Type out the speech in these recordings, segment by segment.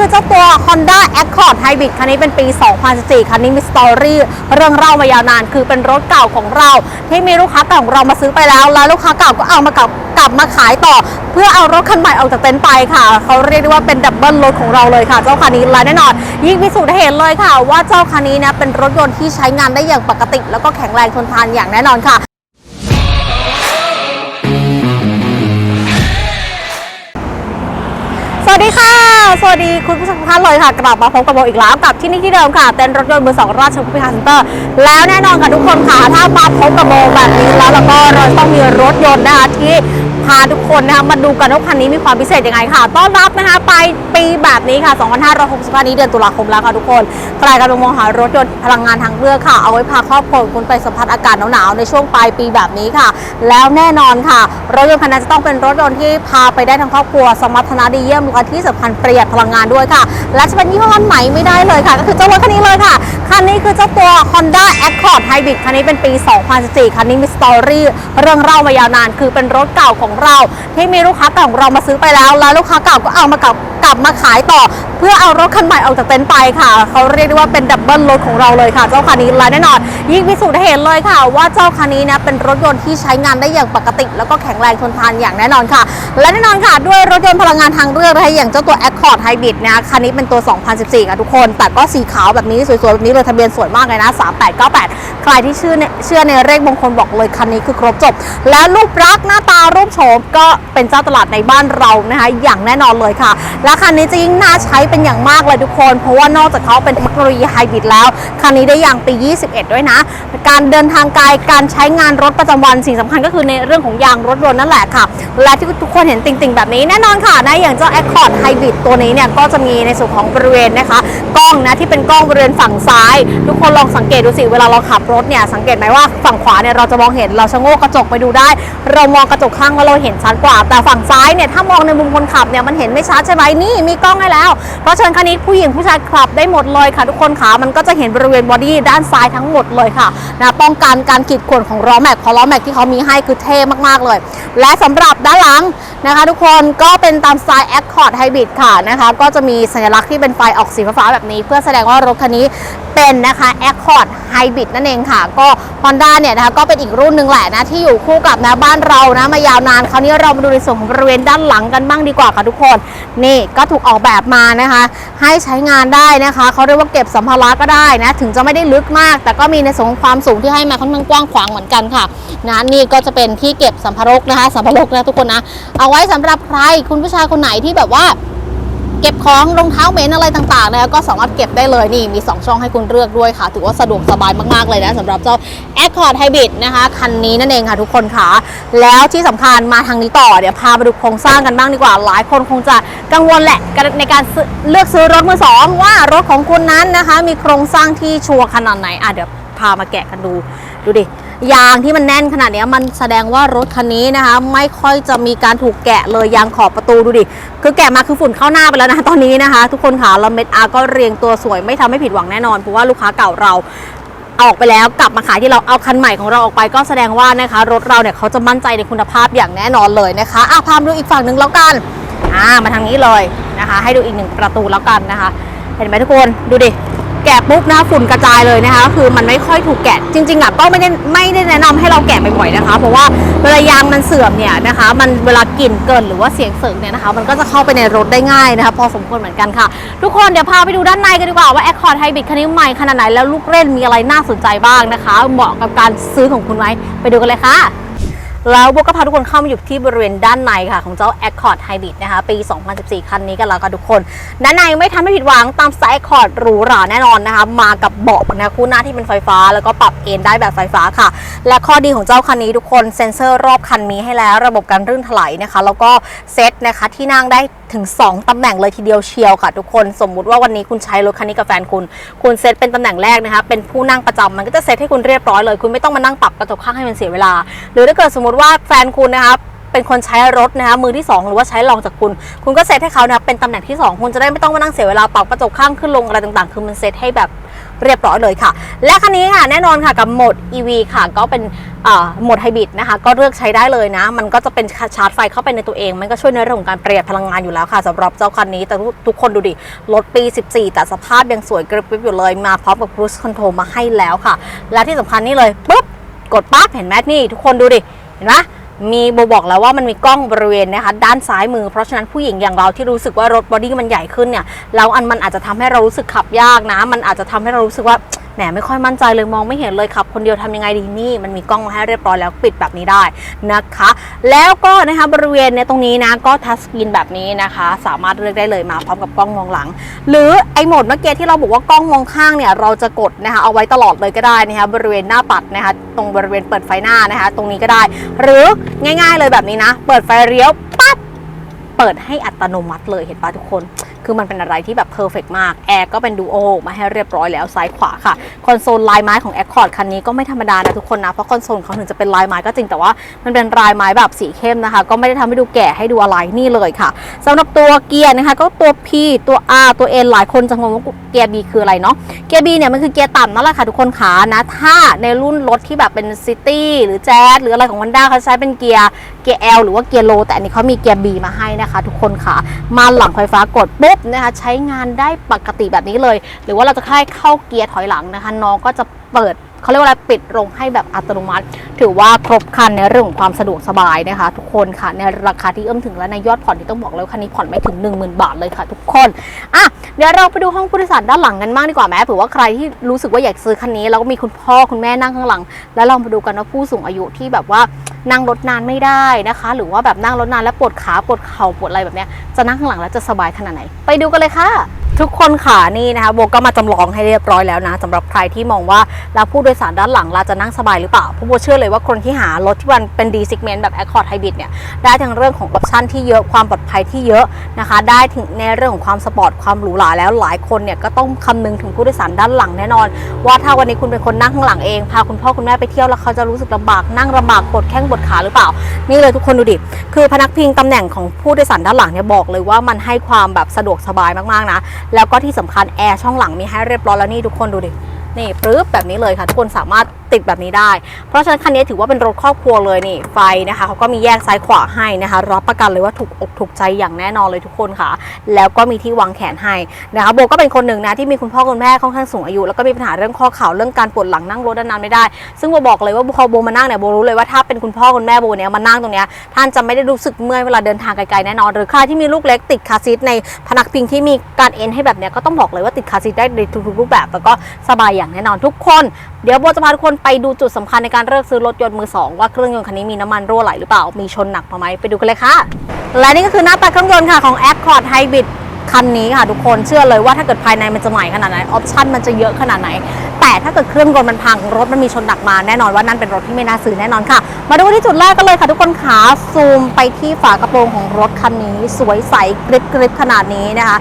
คือเจ้าตัว Honda Accord Hybrid คันนี้เป็นปี 2014 คันนี้มีสตอรี่เรื่องเล่ามายาวนาน คือเป็นรถเก่าของเรา ที่มีลูกค้าเก่าของเรามาซื้อไปแล้ว แล้วลูกค้าเก่าก็เอามากลับกลับมาขายต่อ เพื่อเอารถคันใหม่ออกจากเต็นท์ไปค่ะ เขาเรียกได้ว่าเป็นดับเบิลรถของเราเลยค่ะ เจ้าคันนี้และแน่นอน ยิ่งพิสูจน์เห็นเลยค่ะ ว่าเจ้าคันนี้นะเป็นรถยนต์ที่ใช้งานได้อย่างปกติ แล้วก็แข็งแรงทนทานอย่างแน่นอนค่ะ สวัสดีค่ะ สวัสดีคุณผู้ชมทุกท่านเลยค่ะ กลับมาพบกับโบอีกแล้วกับที่นี่ที่เดิมค่ะ เต็นท์รถยนต์มือสองราชบุรีคาร์เซ็นเตอร์ แล้วแน่นอนค่ะทุกคนค่ะ ถ้ามาพบกับโบแบบนี้แล้วแล้วก็เราต้องมีรถยนต์นะคะที่ พาทุกคนนะคะมาดูกันว่าคันนี้มีความพิเศษยังไงค่ะ ต้อนรับนะคะไปปีแบบนี้ค่ะ 2565 นี้เดือนตุลาคมแล้วค่ะทุกคน ใครกำลังมองหารถยนต์พลังงานทางเลือกค่ะ เอาไว้พาครอบครัวคุณไปสัมผัสอากาศหนาวๆในช่วงปลายปีแบบนี้ค่ะ แล้วแน่นอนค่ะ รถยนต์คันนั้นจะต้องเป็นรถยนต์ที่พาไปได้ทั้งครอบครัว สมรรถนะดีเยี่ยมและที่สำคัญประหยัดพลังงานด้วยค่ะ และจะเป็นยี่ห้อใหม่ไม่ได้เลยค่ะ ก็คือเจ้ารถคันนี้เลยค่ะ คันนี้คือเจ้าตัว Honda Accord Hybrid คันนี้เป็นปี 2014 คันนี้มีสตอรี่เรื่องเล่ามายาวนาน คือเป็นรถเก่าของเรา ที่มีลูกค้าเก่าของเรามาซื้อไปแล้ว แล้วลูกค้าเก่าก็เอามากลับกลับมาขายต่อ เพื่อเอารถคันใหม่ออกจากเต็นท์ไปค่ะ เขาเรียกได้ว่าเป็นดับเบิลรถของเราเลยค่ะ เจ้าคันนี้และแน่นอน ยิ่งพิสูจน์ให้เห็นเลยค่ะ ว่าเจ้าคันนี้นะเป็นรถยนต์ที่ใช้งานได้อย่างปกติ แล้วก็แข็งแรงทนทานอย่างแน่นอนค่ะ และแน่นอนค่ะ ด้วยรถยนต์พลังงานทางเลือกนะคะอย่างเจ้าตัว Accord Hybrid นะคันนี้เป็นตัว 2014 ค่ะทุกคน แต่ก็สีขาวแบบนี้สวยๆแบบนี้เลยทะเบียนสวยมากเลยนะ 3898 ใครที่เชื่อเชื่อในเลขมงคลบอกเลยคันนี้คือครบจบ และรูปลักษณ์หน้าตารูปโฉมก็เป็นเจ้าตลาดในบ้านเรานะคะอย่างแน่นอนเลยค่ะ และคันนี้จะยิ่งน่าใช้เป็นอย่างมากเลยทุกคน เพราะว่านอกจากเขาเป็นเทคโนโลยีไฮบริดแล้ว คันนี้ได้ยางปี 21 ด้วยนะ การเดินทางไกลการใช้งานรถประจำวันสิ่งสำคัญก็คือในเรื่องของยางรถยนต์นั่นแหละค่ะ และที่ทุกคนเห็นติ่งๆ แบบนี้แน่นอนค่ะนะอย่างเจ้า Accord Hybrid ตัวนี้เนี่ยก็จะมีในส่วนของบริเวณนะคะกล้องนะที่เป็นกล้องบริเวณฝั่งซ้าย ทุกคนลองสังเกตดูสิเวลาเราขับรถเนี่ยสังเกตไหมว่าฝั่งขวาเนี่ยเราจะมองเห็นเราชะโงกกระจกไปดูได้ เรามองกระจกข้างว่าเราเห็นชัดกว่า แต่ฝั่งซ้ายเนี่ยถ้ามองในมุมคนขับเนี่ยมันเห็นไม่ชัดใช่ไหมนี่มีกล้องให้แล้ว เพราะฉะนั้นคันนี้ผู้หญิงผู้ชายขับได้หมดเลยค่ะทุกคนขามันก็จะเห็นบริเวณบอดี้ด้านซ้ายทั้งหมดเลยค่ะนะป้องกันการขีดข่วนของล้อแม็กเพราะล้อแม็กที่เขามีให้คือเท่มากๆเลย และสำหรับด้านหลังนะคะ ทุกคนก็เป็นตามสไตล์ Accord Hybrid ค่ะนะคะก็จะมีสัญลักษณ์ที่เป็นไฟออกสีฟ้าแบบนี้ เพื่อแสดงว่ารถคันนี้ เป็นนะคะ Accord Hybrid นั่นเองค่ะ ก็ Honda เนี่ยนะคะก็เป็นอีกรุ่นหนึ่งแหละนะ ที่อยู่คู่กับนะบ้านเรานะมายาวนาน คราวนี้เรามาดูในส่วนของบริเวณด้านหลังกันบ้างดีกว่าค่ะทุกคน นี่ก็ถูกออกแบบมานะคะ ให้ใช้งานได้นะคะ เขาเรียกว่าเก็บสัมภาระก็ได้นะ ถึงจะไม่ได้ลึกมาก แต่ก็มีในส่วนของความสูงที่ให้มาค่อนข้างกว้างขวางเหมือนกันค่ะนะนี่ก็จะเป็นที่เก็บสัมภาระนะคะสัมภาระนะทุกคนนะ เอาไว้สำหรับใครคุณผู้ชายคนไหนที่แบบว่า เก็บของรองเท้าเหม็นอะไรต่างๆนะก็สามารถเก็บได้เลยนี่มี 2 ช่องให้คุณเลือกด้วยค่ะ ถือว่าสะดวกสบายมากๆเลยนะสำหรับเจ้า Accord Hybrid นะคะ คันนี้นั่นเองค่ะทุกคนค่ะ แล้วที่สำคัญมาทางนี้ต่อเดี๋ยวพาไปดูโครงสร้างกันบ้างดีกว่า หลายคนคงจะกังวลแหละในการเลือกซื้อรถมือสองว่ารถของคุณนั้นนะคะ มีโครงสร้างที่ชัวร์ขนาดไหนอะเดี๋ยวพามาแกะกันดูดูดิ ยางที่มันแน่นขนาดนี้มันแสดงว่ารถคันนี้นะคะ ไม่ค่อยจะมีการถูกแกะเลยยางขอบประตูดูดิ คือแกะมาคือฝุ่นเข้าหน้าไปแล้วนะตอนนี้นะคะ ทุกคนค่ะแล้วเม็ดอาก็เรียงตัวสวยไม่ทำให้ผิดหวังแน่นอนเพราะว่าลูกค้าเก่าเราออกไปแล้วกลับมาขายที่เราเอาคันใหม่ของเราออกไปก็แสดงว่านะคะ รถเราเนี่ยเขาจะมั่นใจในคุณภาพอย่างแน่นอนเลยนะคะอะพามดูอีกฝั่งหนึ่งแล้วกันอ่ามาทางนี้เลยนะคะ ให้ดูอีกหนึ่งประตูแล้วกันนะคะ เห็นไหมทุกคนดูดิ แกะปุ๊บนะฝุ่นกระจายเลยนะคะ คือมันไม่ค่อยถูกแกะจริงๆอะก็ไม่ได้ไม่ได้แนะนำให้เราแกะบ่อยๆนะคะ เพราะว่าเวลายางมันเสื่อมเนี่ยนะคะ มันเวลากลิ่นเกินหรือว่าเสียงเสริงเนี่ยนะคะ มันก็จะเข้าไปในรถได้ง่ายนะคะ พอสมควรเหมือนกันค่ะ ทุกคนเดี๋ยวพาไปดูด้านในกันดีกว่าว่า Accord Hybrid คันนี้ใหม่ขนาดไหนแล้วลูกเล่นมีอะไรน่าสนใจบ้างนะคะ เหมาะกับการซื้อของคุณไหมไปดูกันเลยค่ะ แล้วโบก็พาทุกคนเข้ามาอยู่ที่บริเวณด้านในค่ะของเจ้า Accord Hybrid นะคะ ปี 2014 คันนี้กันแล้วค่ะทุกคน ด้านในไม่ทำให้ผิดหวังตามสไตล์ Accord หรูหราแน่นอนนะคะ มากับเบาะนะคู่หน้าที่เป็นไฟฟ้า แล้วก็ปรับเอนได้แบบไฟฟ้าค่ะ และข้อดีของเจ้าคันนี้ทุกคนเซ็นเซอร์รอบคันมีให้แล้ว ระบบการรื่นถลายนะคะ แล้วก็เซตนะคะที่นั่งได้ถึง 2 ตำแหน่งเลยทีเดียวเชียวค่ะ ทุกคนสมมุติว่าวันนี้คุณใช้รถคันนี้กับแฟนคุณ คุณเซตเป็นตำแหน่งแรกนะคะเป็นผู้นั่งประจำมันก็จะเซตให้คุณเรียบร้อยเลย คุณไม่ต้องมานั่งปรับกระจกข้างให้มันเสียเวลา หรือถ้าเกิดสมมติว่าแฟนคุณนะคะเป็นคนใช้รถนะคะมือที่ 2 หรือว่าใช้รองจากคุณ คุณก็เซตให้เขานะเป็นตำแหน่งที่ 2 คุณจะได้ไม่ต้องมานั่งเสียเวลาปรับกระจกข้างขึ้นลงอะไรต่างๆ คือมันเซตให้แบบเรียบร้อยเลยค่ะ และคันนี้ค่ะแน่นอนค่ะกับโหมด EV ค่ะ ก็เป็นโหมดไฮบริดนะคะ ก็เลือกใช้ได้เลยนะ มันก็จะเป็นชาร์จไฟเข้าไปในตัวเอง มันก็ช่วยในเรื่องของการประหยัดพลังงานอยู่แล้วค่ะสำหรับเจ้าคันนี้แต่ทุกคนดูดิรถปี 14 แต่สภาพยังสวยกริบกริบอยู่เลยมาพร้อมกับ cruise control มาให้แล้วค่ะ และที่สำคัญนี่เลยปุ๊บกดปั๊บเห็นไหมนี่ทุกคนดูดิ เห็นไหมมีโบบอกแล้วว่ามันมีกล้องบริเวณนะคะด้านซ้ายมือเพราะฉะนั้นผู้หญิงอย่างเราที่รู้สึกว่ารถบอดี้มันใหญ่ขึ้นเนี่ยเราอันมันอาจจะทำให้เรารู้สึกขับยากนะ มันอาจจะทำให้เรารู้สึกว่า แหมไม่ค่อยมั่นใจเลยมองไม่เห็นเลยขับ คนเดียวทำยังไงดีนี่ มันมีกล้องมาให้เรียบร้อยแล้วปิดแบบนี้ได้นะคะ แล้วก็นะคะบริเวณเนี่ยตรงนี้นะก็ทัชสกรีนแบบนี้นะคะ สามารถเลือกได้เลยมาพร้อมกับกล้องมองหลัง หรือไอโหมดเมื่อกี้ที่เราบอกว่ากล้องมองข้างเนี่ยเราจะกดนะคะเอาไว้ตลอดเลยก็ได้นะคะบริเวณหน้าปัดนะคะตรงบริเวณเปิดไฟหน้านะคะ ตรงนี้ก็ได้ หรือง่าย ๆ เลยแบบนี้นะ เปิดไฟเลี้ยวปั๊บเปิดให้อัตโนมัติเลยเห็นปะทุกคน คือมันเป็นอะไรที่แบบเพอร์เฟกมากแอร์ก็เป็นดูโอมาให้เรียบร้อยแล้วซ้ายขวาค่ะคอนโซลลายไม้ของ Accord คันนี้ก็ไม่ธรรมดานะทุกคนนะเพราะคอนโซลเขาถึงจะเป็นลายไม้ก็จริงแต่ว่ามันเป็นลายไม้แบบสีเข้มนะคะ ก็ไม่ได้ทำให้ดูแก่ให้ดูอะไรนี่เลยค่ะสำหรับตัวเกียร์นะคะ ก็ตัว P ตัว R ตัว N หลายคนจะงงว่าเกียร์ B คืออะไรเนาะเกียร์ B เนี่ยมันคือเกียร์ต่ำนั่นแหละค่ะทุกคนขานะถ้าในรุ่นรถที่แบบเป็นซิตี้หรือแจ๊สหรืออะไรของ Honda เขาใช้เป็นเกียร์ กียร์ L หรือว่าเกียร์โลแต่อันนี้เขามีเกียร์ B มาให้นะคะ ทุกคนค่ะ มาหลังไฟฟ้ากดปุ๊บนะคะใช้งานได้ปกติแบบนี้เลย หรือว่าเราจะแค่เข้าเกียร์ถอยหลังนะคะน้องก็จะเปิด เขาเรียกว่าอะไรปิดลงให้แบบอัตโนมัติ ถือว่าครบคันในเรื่องของความสะดวกสบายนะคะ ทุกคนค่ะในราคาที่เอื้อมถึงและในยอดผ่อนที่ต้องบอกเลยว่าคันนี้ผ่อนไม่ถึง 10,000 บาทเลยค่ะ ทุกคนอะเดี๋ยวเราไปดูห้องผู้โดยสารด้านหลังกันบ้างดีกว่าไหมเผื่อว่าใครที่รู้สึกว่าอยากซื้อคันนี้แล้วก็มีคุณพ่อคุณแม่นั่งข้างหลัง แล้วลองมาดูกันว่าผู้สูงอายุที่แบบว่านั่งรถนานไม่ได้นะคะ หรือว่าแบบนั่งรถนานแล้วปวดขาปวดเข่าปวดอะไรแบบเนี้ยจะนั่งข้างหลังแล้วจะสบายขนาดไหน ไปดูกันเลยค่ะ ทุกคนค่ะนี่นะคะโบก็มาจำลองให้เรียบร้อยแล้วนะสำหรับใครที่มองว่าเราผู้โดยสารด้านหลังเราจะนั่งสบายหรือเปล่าเพราะโบเชื่อเลยว่าคนที่หารถที่มันเป็น D segment แบบ Accord Hybrid เนี่ยได้ทั้งเรื่องของออปชันที่เยอะความปลอดภัยที่เยอะนะคะ ได้ถึงในเรื่องของความสปอร์ตความหรูหราแล้วหลายคนเนี่ยก็ต้องคำนึงถึงผู้โดยสารด้านหลังแน่นอน ว่าถ้าวันนี้คุณเป็นคนนั่งข้างหลังเองพาคุณพ่อคุณแม่ไปเที่ยวแล้วเขาจะรู้สึกลำบากนั่งลำบากปวดแข้งปวดขาหรือเปล่า นี่เลยทุกคนดูดิคือพนักพิงตำแหน่งของผู้โดยสารด้านหลังเนี่ยบอกเลยว่ามันให้ความแบบสะดวกสบายมากๆนะแล้วก็ที่สำคัญแอร์ช่องหลังมีให้เรียบร้อยแล้วนี่ทุกคนดูดินี่ปรึ๊บแบบนี้เลยค่ะทุกคนสามารถ ติดแบบนี้ได้ เพราะฉะนั้นคันนี้ถือว่าเป็นรถครอบครัวเลยนี่ไฟนะคะเขาก็มีแยกซ้ายขวาให้นะคะ รับประกันเลยว่าถูกอกถูกใจอย่างแน่นอนเลยทุกคนค่ะ แล้วก็มีที่วางแขนให้นะคะโบก็เป็นคนหนึ่งนะที่มีคุณพ่อคุณแม่ค่อนข้างสูงอายุ แล้วก็มีปัญหาเรื่องข้อเข่าเรื่องการปวดหลังนั่งรถนานๆไม่ได้ ซึ่งโบบอกเลยว่าพอโบมานั่งเนี่ยโบรู้เลยว่าถ้าเป็นคุณพ่อคุณแม่โบเนี่ยมานั่งตรงเนี้ยท่านจะไม่ได้รู้สึกเมื่อยเวลาเดินทางไกลๆแน่นอนหรือใครที่มีลูกเล็กติดคาซีทในพนักพิงที่มีการเอ็นให้แบบเนี้ยก็ต้องบอกเลยว่าติดคาซีทได้ในทุกๆรูปแบบแล้วก็สบายอย่างแน่นอนทุกคนเดี๋ยวโบจะพาทุกคนไปดูจุดสำคัญในการเลือกซื้อรถยนต์มือสองว่าเครื่องยนต์คันนี้มีน้ำมันรั่วไหลหรือเปล่า มีชนหนักมาไหมไปดูกันเลยค่ะ และนี่ก็คือหน้าตาเครื่องยนต์ค่ะของ Accord Hybrid คันนี้ค่ะทุกคนเชื่อเลยว่าถ้าเกิดภายในมันจะใหม่ขนาดไหนออปชั่นมันจะเยอะขนาดไหน แต่ถ้าเกิดเครื่องยนต์มันพังรถมันมีชนหนักมาแน่นอนว่านั่นเป็นรถที่ไม่น่าซื้อแน่นอนค่ะ มาดูที่จุดแรกกันเลยค่ะ ทุกคนขาซูมไปที่ฝากระโปรงของรถคันนี้ สวยใสกริบกริบขนาดนี้นะคะ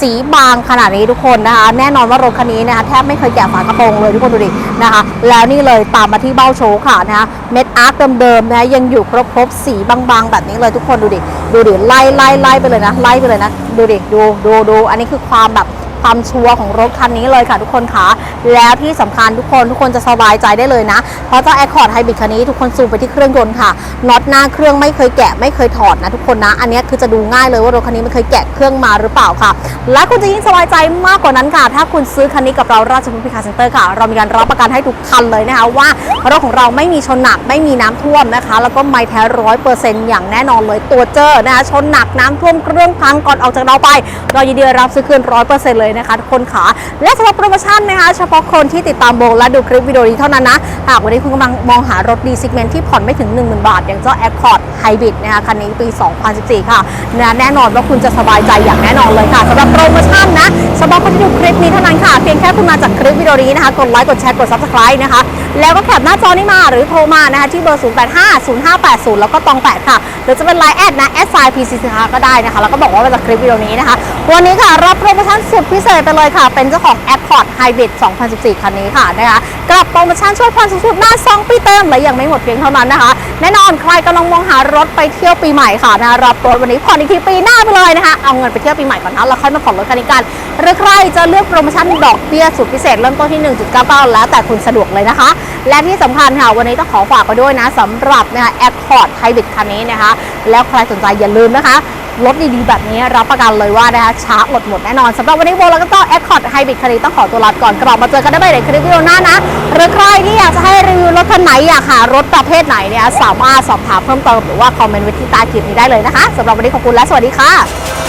สีบางขนาดนี้ทุกคนนะคะ แน่นอนว่ารถคันนี้นะคะแทบไม่เคยแกะฝากระโปรงเลยทุกคนดูดินะคะ แล้วนี่เลยตามมาที่เบ้าโชว์ค่ะนะคะเม็ดอาร์ตเดิมๆนะะยังอยู่ครบครบๆสีบางๆ แบบนี้เลยทุกคนดูดิดูดิไล่ไล่ไล่ไปเลยนะไล่ไปเลยนะดูดิดูดูดูอันนี้คือความแบบ ความชัวร์ของรถคันนี้เลยค่ะทุกคนคะแล้วที่สำคัญทุกคนทุกคนจะสบายใจได้เลยนะ เพราะเจ้า Accord Hybrid คันนี้ทุกคนซูมไปที่เครื่องยนต์ค่ะน็อตหน้าเครื่องไม่เคยแกะไม่เคยถอดนะทุกคนนะ อันนี้คือจะดูง่ายเลยว่ารถคันนี้มันเคยแกะเครื่องมาหรือเปล่าค่ะ และคุณจะยิ่งสบายใจมากกว่านั้นค่ะ ถ้าคุณซื้อคันนี้กับเราราชบุรีคาเซ็นเตอร์ค่ะ เรามีการรับประกันให้ทุกคันเลยนะคะว่ารถของเราไม่มีชนหนักไม่มีน้ำท่วมนะคะ แล้วก็ไม่แท้ร้อยเปอร์เซ็นต์อย่างแน่นอนเลยตัวเจอนะคะชนหนักน้ำท่วมเครื่องพังก่อนออกจากเราไป เรายินดีรับซื้อคืนร้อยเปอร์เซ็นต์เลยนะคะทุกคนขาและสำหรับโปรโมชั่นนะคะเฉพาะคนที่ติดตามโบและดูคลิปวิดีโอนี้เท่านั้นนะหากวันนี้คุณกำลังมองหารถดีซิกเมนที่ผ่อนไม่ถึง 10,000 บาท อย่างเจ้า Accord Hybrid นะคะคันนี้ปี 2014 ค่ะนะแน่นอนว่าคุณจะสบายใจอย่างแน่นอนเลยค่ะสำหรับโปรโมชั่นนะเฉพาะคนที่ดูคลิปนี้เท่านั้นค่ะเพียงแค่คุณมาจากคลิปวิดีโอนี้นะคะกดไลค์กดแชร์กด Subscribe นะคะ แล้วก็แคปหน้าจอนี้มาหรือโทรมานะคะที่เบอร์ 085 0580แล้วก็ตอง 8 ค่ะ หรือจะเป็นไลน์แอดนะ s i p c c ก็ได้นะคะ แล้วก็บอกว่ามาจากคลิปวิดีโอนี้นะคะ วันนี้ค่ะ รับโปรโมชั่นสุดพิเศษไปเลยค่ะ เป็นเจ้าของ Accord Hybrid 2014 คันนี้ค่ะนะคะกับโปรโมชั่นช่วยผ่อนสูงสุดหน้า 2 ปีเต็มและยังไม่หมดเพียงเท่านั้นนะคะ แน่นอนใครกำลังมองหารถไปเที่ยวปีใหม่ค่ะนะคะรับรถวันนี้ผ่อนอีกทีปีหน้าไปเลยนะคะ เอาเงินไปเที่ยวปีใหม่ก่อนนะแล้วค่อยมาผ่อนรถคันนี้กันหรือใครจะเลือกโปรโมชั่นดอกเบี้ยสุดพิเศษเริ่มต้นที่ 1.99 แล้วแต่คุณสะดวกเลยนะคะและที่สำคัญค่ะวันนี้ต้องขอฝากไปด้วยนะสำหรับนะคะแอคคอร์ดไฮบริดคันนี้นะคะ แล้วใครสนใจอย่าลืมนะคะรถดีๆ แบบนี้รับประกันเลยว่านะคะช้าหมดหมดแน่นอนสำหรับวันนี้โบแล้วก็ต้องแอคคอร์ดไฮบริดคันนี้ต้องขอตัวลาก่อนกลับมาเจอกันได้ใหม่ในคลิปวิดีโอหน้านะ หรือใครที่อยากจะให้รีวิวรถคันไหนอยากหารถประเภทไหนเนี่ยสามารถสอบถามเพิ่มเติมหรือว่าคอมเมนต์ไว้ที่ใต้คลิปนี้ได้เลยนะคะสำหรับวันนี้ขอบคุณและสวัสดีค่ะ